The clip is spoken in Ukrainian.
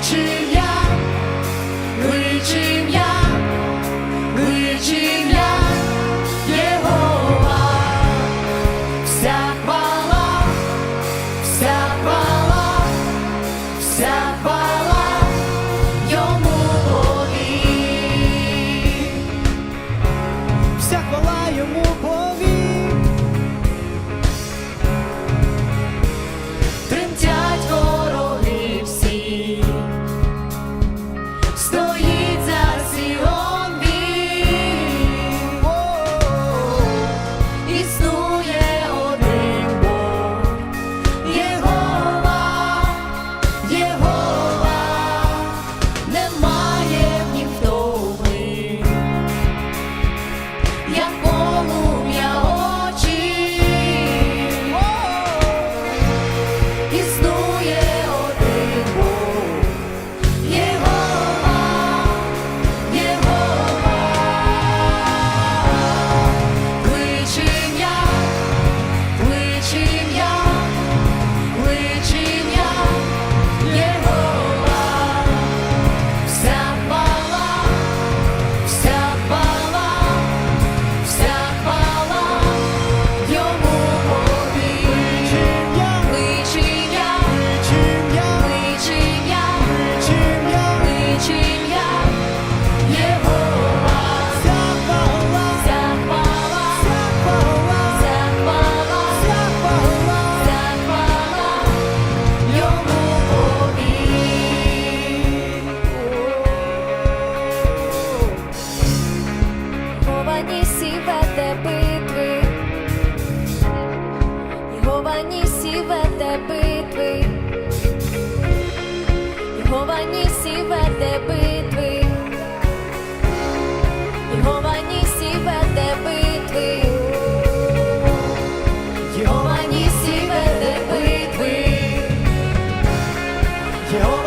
reaching веде битви, Його Нісі веде битви, Його